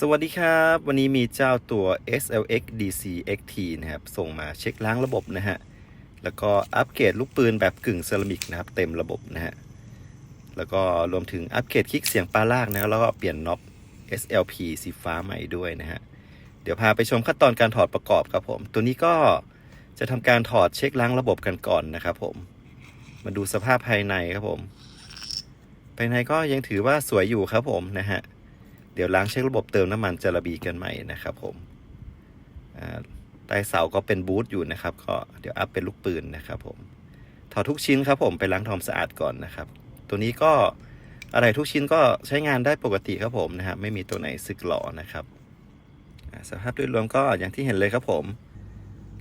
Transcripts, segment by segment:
สวัสดีครับ วันนี้มีเจ้าตัว SLX DC XT นะครับ ส่งมาเช็คล้างระบบนะฮะ แล้วก็อัปเกรดลูกปืนแบบกึ่งเซรามิกนะครับ เต็มระบบนะฮะ แล้วก็รวมถึงอัปเกรดคลิกเสียงปลาลากนะแล้วก็เปลี่ยนน็อป SLP สีฟ้าใหม่ด้วยนะฮะ เดี๋ยวพาไปชมขั้นตอนการถอดประกอบครับผม ตัวนี้ก็จะทำการถอดเช็คล้างระบบกันก่อนนะครับผม มาดูสภาพภายในครับผม ภายในก็ยังถือว่าสวยอยู่ครับผมนะฮะ เดี๋ยวล้างเช็คระบบเติมน้ำมันจาระบีกันใหม่นะครับผมใต้เสาก็เป็นบูทอยู่นะครับ ก็เดี๋ยวอัพเป็นลูกปืนนะครับผมถอดทุกชิ้นครับผมไปล้างทำความสะอาดก่อนนะครับ ตัวนี้ก็อะไรทุกชิ้นก็ใช้งานได้ปกติครับผมนะครับไม่มีตัวไหนสึกหล่อนะครับสภาพโดยรวมก็อย่างที่เห็นเลยครับผม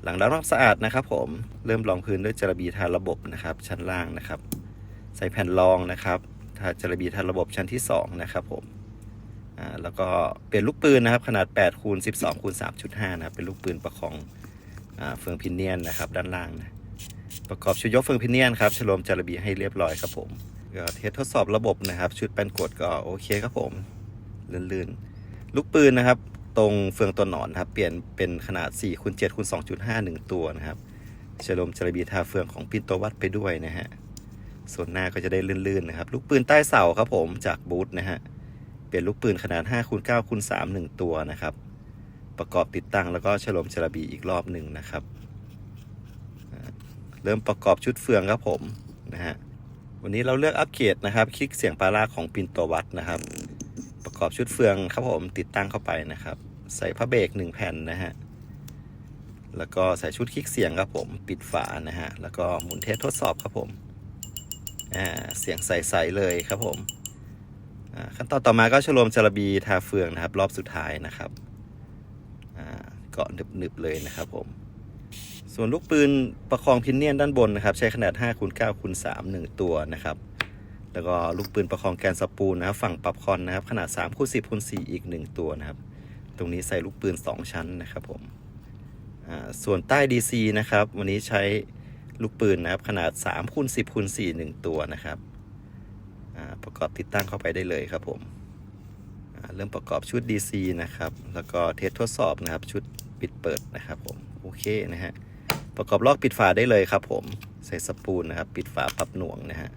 หลังล้างทำความสะอาดนะครับ ผมเริ่มรองพื้นด้วยจาระบีทาระบบนะครับ ชั้นล่างนะครับ ใส่แผ่นรองนะครับทาจาระบีทาระบบชั้นที่สองนะครับผม อ่าแล้วก็เป็นลูกปืนนะครับขนาด8คูณ12คูณ3.5นะครับเป็นลูกปืนประคองอ่าเฟืองพินเนียนนะครับด้านล่างนะประกอบชุดยกเฟืองพินเนียนครับฉลมจารบีให้เรียบร้อยครับผมก็เทสทดสอบระบบนะครับ ชุดแป้นกดก็โอเคครับผมลื่นๆ ลูกปืนนะครับ ตรงเฟืองตัวหนอนครับ เปลี่ยนเป็นขนาด4คูณ7คูณ2.5 1 ตัวนะครับฉลมจารบีทาเฟืองของปินโตวัดไปด้วยนะฮะส่วนหน้าก็จะได้ลื่นๆนะครับ ลูกปืนใต้เสาครับผมจากบูธนะฮะ เปลี่ยนลูกปืนขนาด5คูณ9คูณ3 1 ตัวนะครับ ประกอบติดตั้งแล้วก็ฉลมฉลบีอีกรอบหนึ่งนะครับ เริ่มประกอบชุดเฟืองครับผมนะฮะวันนี้เราเลือกอัปเกรดนะครับ คลิกเสียงปลาลาของปินโตวัดนะครับ ประกอบชุดเฟืองครับผมติดตั้งเข้าไปนะครับ ใส่พระเบรกหนึ่งแผ่นนะฮะแล้วก็ใส่ชุดคลิกเสียงครับผม ปิดฝานะฮะ แล้วก็หมุนเทสทดสอบครับผม อ่า เสียงใสๆเลยครับผม ขั้นตอนต่อมาก็ชโลมจารบีทาเฟืองนะครับ รอบสุดท้ายนะครับเกาะหนึบๆเลยนะครับผม ส่วนลูกปืนประคองพินเนียนด้านบนนะครับ ใช้ขนาด5คูณ9คูณ3 1 ตัวนะครับ แล้วก็ลูกปืนประคองแกนสปูลนะครับฝั่งปรับคอนนะครับ ขนาด3คูณ10คูณ4อีก 1 ตัวนะครับ ตรงนี้ใส่ลูกปืน 2 ชั้นนะครับผมส่วนใต้ DC นะครับ วันนี้ใช้ลูกปืนนะครับขนาด3คูณ10คูณ4 1 ตัวนะครับ ประกอบติดตั้งเข้าไปได้เลยครับผมเริ่มประกอบชุด DC นะครับ แล้วก็เทสทดสอบนะครับ ชุดปิดเปิดนะครับผม โอเคนะฮะ ประกอบลอกปิดฝาได้เลยครับผม ใส่สปูลนะครับ ปิดฝาปรับหน่วงนะฮะ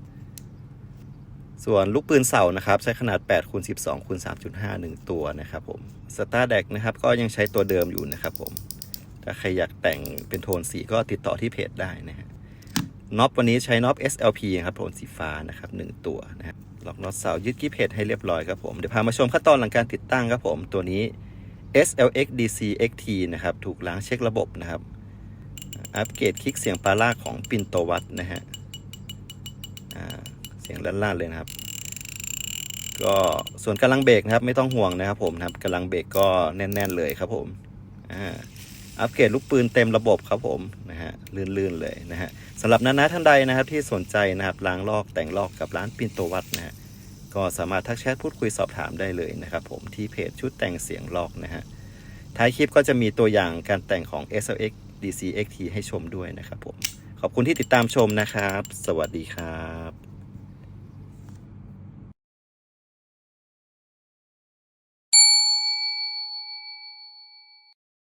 ส่วนลูกปืนเสานะครับ ใช้ขนาด8คูณ12คูณ3.5 1 ตัวนะครับผม สตาร์แดกนะครับ ก็ยังใช้ตัวเดิมอยู่นะครับผม ถ้าใครอยากแต่งเป็นโทนสีก็ติดต่อที่เพจได้นะฮะ น็อปวันนี้ใช้น็อป SLP ครับ โทนสีฟ้านะครับหนึ่งตัวนะครับ ล็อกน็อตเสายึดกิ๊บเพจให้เรียบร้อยครับผม เดี๋ยวพามาชมขั้นตอนหลังการติดตั้งครับผมตัวนี้ SLX DC XT นะครับ ถูกล้างเช็คระบบนะครับ อัปเกรดคลิกเสียงปลาลากของปินโตวัตนะฮะเสียงลั่นๆเลยนะครับ ก็ส่วนกำลังเบรกนะครับ ไม่ต้องห่วงนะครับผมนะครับกำลังเบรกก็แน่น ๆ เลยครับผมอ่า อัปเกรดลูกปืนเต็มระบบครับผมนะฮะลื่นๆเลยนะฮะสำหรับนานาท่านใดนะครับที่สนใจนะครับล้างลอกแต่งลอกกับร้านปินโตวัดนะฮะก็สามารถทักแชทพูดคุยสอบถามได้เลยนะครับผมที่เพจชุดแต่งเสียงลอกนะฮะท้ายคลิปก็จะมีตัวอย่างการแต่งของ SLX DC XT ให้ชมด้วยนะครับผม ขอบคุณที่ติดตามชมนะครับ สวัสดีครับ